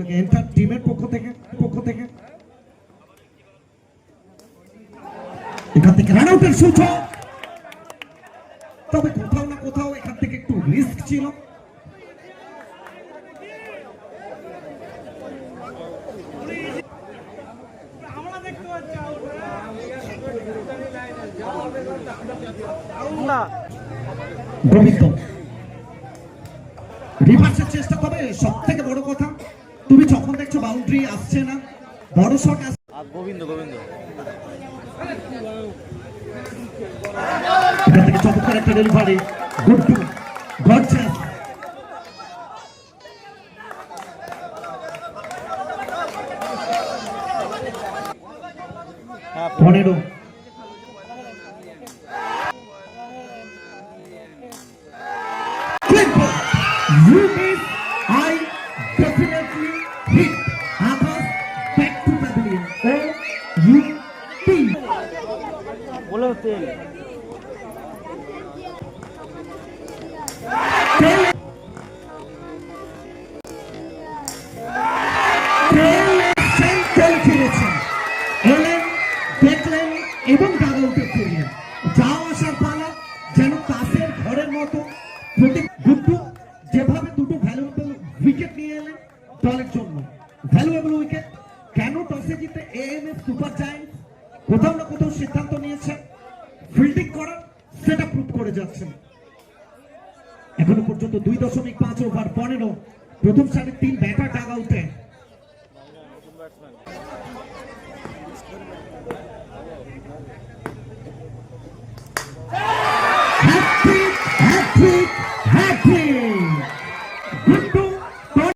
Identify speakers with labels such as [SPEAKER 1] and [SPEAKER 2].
[SPEAKER 1] থেকে এন্টার টিমের পক্ষ থেকে পক্ষ থেকে। এখান থেকে রান আউটের তবে কোথাও না কোথাও এখান থেকে একটু রিস্ক ছিল। রিভার্সের চেষ্টা তবে সব থেকে বড় কথা তুমি যখন দেখছ বাউন্ডারি আসছে না বড় শট আসছে।
[SPEAKER 2] আর গোবিন্দ গোবিন্দ।
[SPEAKER 1] এখান থেকে চমৎকার একটা ডেলিভারি গুড টু গর্জাস
[SPEAKER 2] হ্যাঁ
[SPEAKER 1] পনেরো। Click
[SPEAKER 2] বলে তেল
[SPEAKER 1] পালা যেন তাসের ঘরের মতো গুড্ডু যেভাবে দুটো ভ্যালুয়েবল উইকেট নিয়ে এলেন দলের জন্য ভ্যালুয়েবল উইকেট কেন টসে জিতে এএমএফ সুপার জায়ান্ট কোথাও না কোথাও সিদ্ধান্ত নিয়েছেন ফিল্ডিং করার সেটা প্রুভ করে যাচ্ছেন এখনও পর্যন্ত দুই দশমিক পাঁচ ওভার পনেরো। প্রথম সারির তিন ব্যাটার আউটে